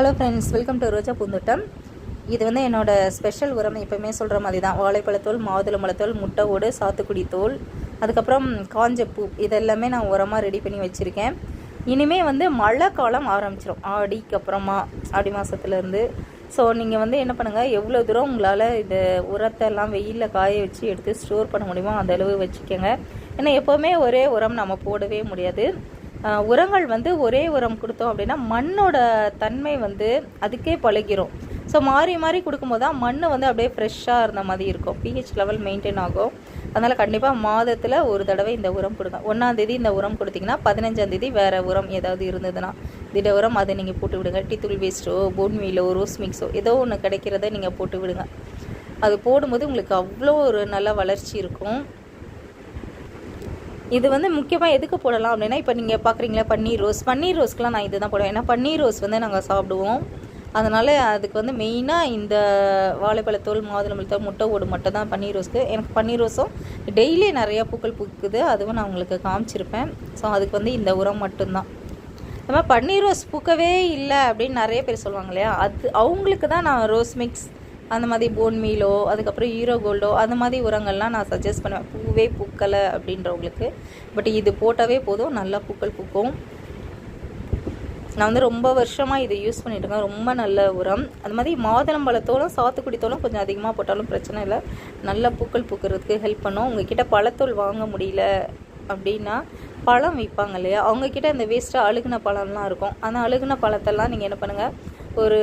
Hello friends welcome to Roja Poonthottam இது வந்து என்னோடய ஸ்பெஷல் உரம் எப்போவுமே சொல்கிற மாதிரி தான் வாழைப்பழத்தோல் மாதுளம்பழத்தோல் முட்டை ஓடு சாத்துக்குடி தோல் அதுக்கப்புறம் காஞ்ச பூ இதெல்லாமே நான் உரமாக ரெடி பண்ணி வச்சுருக்கேன். இனிமேல் வந்து மழை காலம் ஆரம்பிச்சிடும் ஆடிக்கு அப்புறமா ஆடி மாதத்துலேருந்து ஸோ நீங்கள் வந்து என்ன பண்ணுங்கள் எவ்வளோ தூரம் உங்களால் இந்த உரத்தை எல்லாம் வெயிலில் காய வச்சு எடுத்து ஸ்டோர் பண்ண முடியுமோ அந்த அளவு வச்சுக்கோங்க. ஏன்னா எப்போவுமே ஒரே உரம் நம்ம போடவே முடியாது. உரங்கள் வந்து ஒரே உரம் கொடுத்தோம் அப்படின்னா மண்ணோட தன்மை வந்து அதுக்கே பழகிரும். ஸோ மாறி மாறி கொடுக்கும்போது தான் மண் வந்து அப்படியே ஃப்ரெஷ்ஷாக இருந்த மாதிரி இருக்கும். பிஹெச் லெவல் மெயின்டைன் ஆகும். அதனால் கண்டிப்பாக மாதத்தில் ஒரு தடவை இந்த உரம் கொடுங்க. ஒன்றாந்தேதி இந்த உரம் கொடுத்தீங்கன்னா பதினஞ்சாந்தேதி வேறு உரம் ஏதாவது இருந்ததுன்னா திட உரம் அதை நீங்கள் போட்டு விடுங்க. டீத்தூள் வேஸ்ட்டோ போன்மீலோ ரோஸ் மிக்ஸோ ஏதோ ஒன்று கிடைக்கிறத நீங்கள் போட்டு விடுங்க. அது போடும்போது உங்களுக்கு அவ்வளோ ஒரு நல்ல வளர்ச்சி இருக்கும். இது வந்து முக்கியமாக எதுக்கு போடலாம் அப்படின்னா இப்போ நீங்கள் பார்க்குறீங்களா பன்னீர் ரோஸ். பன்னீர் ரோஸ்க்கெலாம் நான் இதுதான் போடுவேன். ஏன்னா பன்னீர் ரோஸ் வந்து நாங்கள் சாப்பிடுவோம். அதனால் அதுக்கு வந்து மெயினாக இந்த வாழைப்பழத்தோல் மாதுளம்பழத்தோல் முட்டை ஓடு மட்டும் தான் பன்னீர் ரோஸ்க்கு. எனக்கு பன்னீர் ரோஸும் டெய்லி நிறையா பூக்கள் பூக்குது. அதுவும் நான் உங்களுக்கு காமிச்சிருப்பேன். ஸோ அதுக்கு வந்து இந்த உரம் மட்டும்தான். அது பன்னீர் ரோஸ் பூக்கவே இல்லை அப்படின்னு நிறைய பேர் சொல்லுவாங்க இல்லையா? அது அவங்களுக்கு தான் நான் ரோஸ் மிக்ஸ் அந்த மாதிரி போன் மீலோ அதுக்கப்புறம் ஹீரோ கோல்டோ அந்த மாதிரி உரங்கள்லாம் நான் சஜஸ்ட் பண்ணுவேன். பூவே பூக்கலை அப்படின்றவங்களுக்கு. பட் இது போட்டாவே போதும் நல்லா பூக்கள் பூக்கும். நான் வந்து ரொம்ப வருஷமாக இதை யூஸ் பண்ணிட்டு இருக்கேன். ரொம்ப நல்ல உரம். அது மாதிரி மாதுளம்பழத்தோளும் சாத்துக்குடித்தோலும் கொஞ்சம் அதிகமாக போட்டாலும் பிரச்சனை இல்லை. நல்ல பூக்கள் பூக்கிறதுக்கு ஹெல்ப் பண்ணும். உங்ககிட்ட பழத்தோல் வாங்க முடியல அப்படின்னா பழம் விற்பாங்க இல்லையா? அவங்கக்கிட்ட இந்த வேஸ்ட்டாக அழுகுன பழம்லாம் இருக்கும். அந்த அழுகுன பழத்தெல்லாம் நீங்கள் என்ன பண்ணுங்கள் ஒரு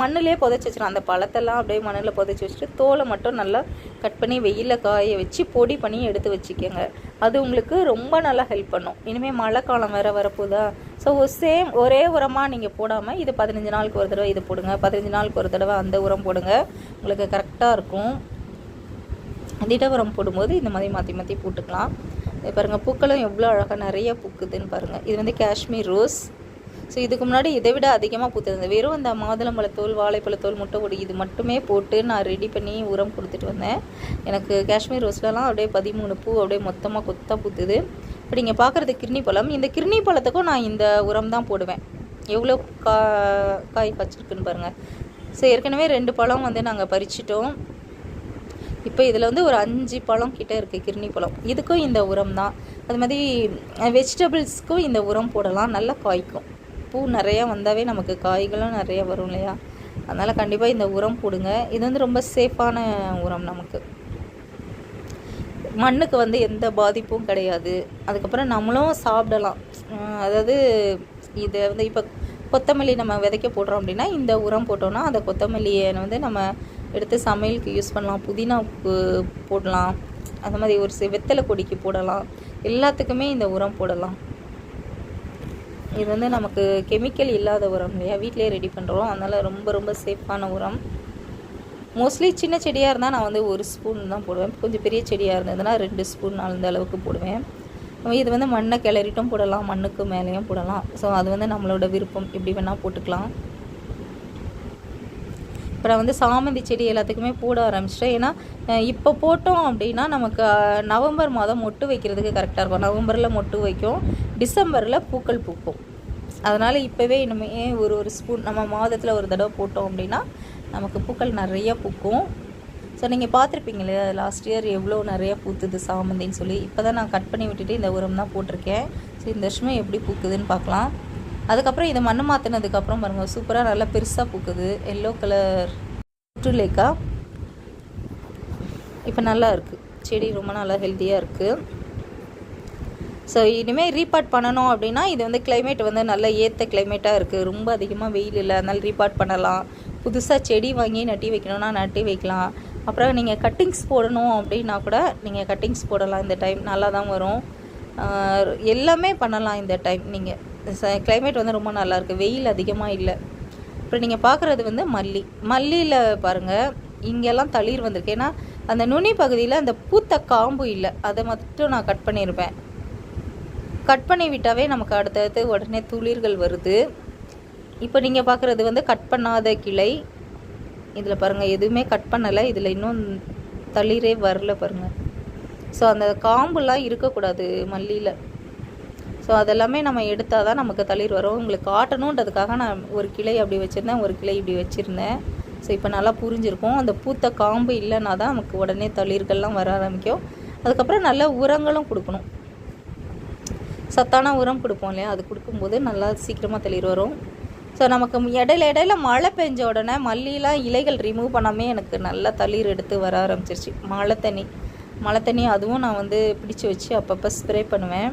மண்ணிலே புதைச்சி வச்சிடும் அந்த பழத்தெல்லாம் அப்படியே மண்ணில் புதைச்சி வச்சுட்டு தோலை மட்டும் நல்லா கட் பண்ணி வெயிலில் காய வச்சு பொடி பண்ணி எடுத்து வச்சுக்கோங்க. அது உங்களுக்கு ரொம்ப நல்லா ஹெல்ப் பண்ணும். இனிமேல் மழை காலம் வேறு வரப்போதா ஸோ சேம் ஒரே உரமாக நீங்கள் போடாமல் இது பதினஞ்சு நாளுக்கு ஒரு தடவை இது போடுங்க. பதினஞ்சு நாளுக்கு ஒரு தடவை அந்த உரம் போடுங்க. உங்களுக்கு கரெக்டாக இருக்கும். திட உரம் போடும்போது இந்த மாதிரி மாற்றி மாற்றி போட்டுக்கலாம். பாருங்கள் பூக்களும் எவ்வளோ அழகாக நிறைய பூக்குதுன்னு பாருங்கள் இது வந்து காஷ்மீர் ரோஸ். ஸோ இதுக்கு முன்னாடி இதை விட அதிகமாக பூத்துருந்தது. வெறும் அந்த மாதுளம்பழத்தோல் வாழைப்பழத்தோல் முட்டை கொடி இது மட்டுமே போட்டு நான் ரெடி பண்ணி உரம் கொடுத்துட்டு வந்தேன். எனக்கு காஷ்மீர் ரோஸ்லலாம் அப்படியே பதிமூணு பூ அப்படியே மொத்தமாக கொத்தாக பூத்துது. இப்போ நீங்கள் பார்க்குறது கிர்னி பழம். இந்த கிர்னி பழத்துக்கும் நான் இந்த உரம் தான் போடுவேன். எவ்வளோ கா காய் காய்ச்சிருக்குன்னு பாருங்கள் ஸோ ஏற்கனவே ரெண்டு பழம் வந்து நாங்கள் பறிச்சிட்டோம். இப்போ இதில் வந்து ஒரு அஞ்சு பழம் கிட்டே இருக்குது கிர்னி பழம். இதுக்கும் இந்த உரம் தான். அது மாதிரி வெஜிடபிள்ஸ்க்கும் இந்த உரம் போடலாம். நல்லா காய்க்கும். பூ நிறையா வந்தாவே நமக்கு காய்களும் நிறைய வரும் இல்லையா? அதனால் கண்டிப்பாக இந்த உரம் போடுங்க. இது வந்து ரொம்ப சேஃபான உரம் நமக்கு. மண்ணுக்கு வந்து எந்த பாதிப்பும் கிடையாது. அதுக்கப்புறம் நம்மளும் சாப்பிடலாம். அதாவது இதை வந்து இப்போ கொத்தமல்லி நம்ம விதைக்க போடுறோம் அப்படின்னா இந்த உரம் போட்டோம்னா அந்த கொத்தமல்லியை வந்து நம்ம எடுத்து சமையலுக்கு யூஸ் பண்ணலாம். புதினாவுக்கு போடலாம். அந்த மாதிரி ஒரு வெத்தலை கொடிக்கு போடலாம். எல்லாத்துக்குமே இந்த உரம் போடலாம். இது வந்து நமக்கு கெமிக்கல் இல்லாத உரம் இல்லையா? வீட்டிலே ரெடி பண்ணுறோம் அதனால் ரொம்ப ரொம்ப சேஃபான உரம். மோஸ்ட்லி சின்ன செடியாக இருந்தால் நான் வந்து ஒரு ஸ்பூன் தான் போடுவேன். கொஞ்சம் பெரிய செடியாக இருந்ததுன்னா ரெண்டு ஸ்பூன் அந்த அளவுக்கு போடுவேன். இது வந்து மண்ணை கிளறிட்டும் போடலாம். மண்ணுக்கு மேலேயும் போடலாம். ஸோ அது வந்து நம்மளோட விருப்பம். எப்படி வேணால் போட்டுக்கலாம். அப்புறம் வந்து சாமந்தி செடி எல்லாத்துக்குமே போட ஆரம்பிச்சிட்டேன். ஏன்னா இப்போ போட்டோம் அப்படின்னா நமக்கு நவம்பர் மாதம் மொட்டு வைக்கிறதுக்கு கரெக்டாக இருக்கும். நவம்பரில் மொட்டு வைக்கும். டிசம்பரில் பூக்கள் பூக்கும். அதனால் இப்போவே இனிமே ஒரு ஒரு ஸ்பூன் நம்ம மாதத்தில் ஒரு தடவை போட்டோம் அப்படின்னா நமக்கு பூக்கள் நிறைய பூக்கும். ஸோ நீங்கள் பார்த்துருப்பீங்களே லாஸ்ட் இயர் எவ்வளோ நிறைய பூத்துது சாமந்தின்னு சொல்லி. இப்போ தான் நான் கட் பண்ணி விட்டுட்டு இந்த உரம் தான் போட்டிருக்கேன். ஸோ இந்த வருஷமே எப்படி பூக்குதுன்னு பார்க்கலாம். அதுக்கப்புறம் இதை மண்ணு மாற்றினதுக்கப்புறம் பாருங்கள் சூப்பராக நல்லா பெருசாக பூக்குது. எல்லோ கலர் சுற்றுலேக்கா. இப்போ நல்லா இருக்குது செடி ரொம்ப நல்லா ஹெல்த்தியாக இருக்குது ஸோ இனிமேல் ரீபார்ட் பண்ணணும் அப்படின்னா இது வந்து கிளைமேட் வந்து நல்ல ஏற்ற கிளைமேட்டாக இருக்குது ரொம்ப அதிகமாக வெயில் இல்லை அதனால் ரீபார்ட் பண்ணலாம். புதுசாக செடி வாங்கி நட்டி வைக்கணும்னா நட்டி வைக்கலாம். அப்புறம் நீங்கள் கட்டிங்ஸ் போடணும் அப்படின்னா கூட நீங்கள் கட்டிங்ஸ் போடலாம் இந்த டைம் நல்லா தான் வரும். எல்லாமே பண்ணலாம் இந்த டைம் நீங்கள் கிளைமேட் வந்து ரொம்ப நல்லாயிருக்கு. வெயில் அதிகமாக இல்லை. இப்போ நீங்கள் பார்க்குறது வந்து மல்லி. மல்லியில் பாருங்கள் இங்கெல்லாம் தளிர் வந்திருக்கு. ஏன்னா அந்த நுனி பகுதியில் அந்த பூத்த காம்பு இல்லை. அதை மட்டும் நான் கட் பண்ணியிருப்பேன் கட் பண்ணி விட்டாவே நமக்கு அடுத்தடுத்து உடனே துளிர்கள் வருது. இப்போ நீங்கள் பார்க்குறது வந்து கட் பண்ணாத கிளை. இதில் பாருங்கள் எதுவுமே கட் பண்ணலை. இதில் இன்னும் தளிரே வரல பாருங்கள் ஸோ அந்த காம்புலாம் இருக்கக்கூடாது மல்லியில். ஸோ அதெல்லாமே நம்ம எடுத்தால் தான் நமக்கு தளிர் வரும். உங்களுக்கு காட்டணுன்றதுக்காக நான் ஒரு கிளை அப்படி வச்சுருந்தேன். ஒரு கிளை இப்படி வச்சுருந்தேன். ஸோ இப்போ நல்லா புரிஞ்சிருக்கும். அந்த பூத்த காம்பு இல்லைன்னா தான் நமக்கு உடனே தளிர்கள்லாம் வர ஆரம்பிக்கும். அதுக்கப்புறம் நல்ல உரங்களும் கொடுக்கணும். சத்தான உரம் கொடுப்போம் இல்லையா? அது கொடுக்கும்போது நல்லா சீக்கிரமாக தளிர் வரும். ஸோ நமக்கு இடையில இடையில மழை பெஞ்ச உடனே மல்லிலாம் இலைகள் ரிமூவ் பண்ணாமே எனக்கு நல்லா தளிர் எடுத்து வர ஆரம்பிச்சிருச்சு. மழை தண்ணி. மழை தண்ணி அதுவும் நான் வந்து பிடிச்சி வச்சு அப்பப்போ ஸ்ப்ரே பண்ணுவேன்.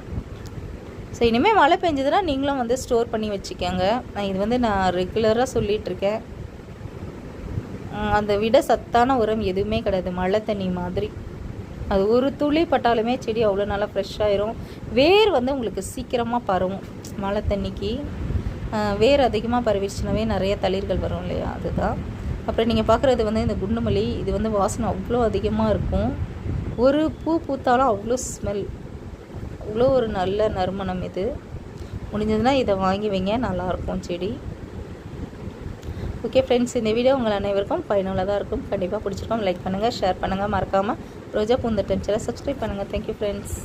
ஸோ இனிமேல் மழை பெஞ்சதுன்னா நீங்களும் வந்து ஸ்டோர் பண்ணி வச்சுக்கோங்க. நான் இது வந்து நான் ரெகுலராக சொல்லிகிட்ருக்கேன் அந்த விட சத்தான உரம் எதுவுமே கிடையாது. மழை தண்ணி மாதிரி. அது ஒரு துளி பட்டாலுமே செடி அவ்வளோ நல்லா ஃப்ரெஷ்ஷாயிரும் வேர் வந்து உங்களுக்கு சீக்கிரமாக பரவும். மழை தண்ணிக்கு. வேர் அதிகமாக பரவிடுச்சுனாவே நிறைய தளிர்கள் வரும் இல்லையா? அதுதான். அப்புறம் நீங்கள் பார்க்குறது வந்து இந்த குண்டுமல்லி இது வந்து வாசனை அவ்வளோ அதிகமாக இருக்கும். ஒரு பூ பூத்தாலும் அவ்வளோ ஸ்மெல் அவ்வளோ ஒரு நல்ல நறுமணம் இது. முடிஞ்சதுன்னா இதை வாங்கி வைங்க நல்லாயிருக்கும் செடி. ஓகே ஃப்ரெண்ட்ஸ் இந்த வீடியோ உங்கள் அனைவருக்கும் பயனுள்ளதாக இருக்கும். கண்டிப்பாக பிடிச்சிருக்கோம். லைக் பண்ணுங்கள் ஷேர் பண்ணுங்கள் மறக்காமல் ரோஜா பூந்த டென்ஷனை சப்ஸ்கிரைப் பண்ணுங்கள் தேங்க்யூ ஃப்ரெண்ட்ஸ்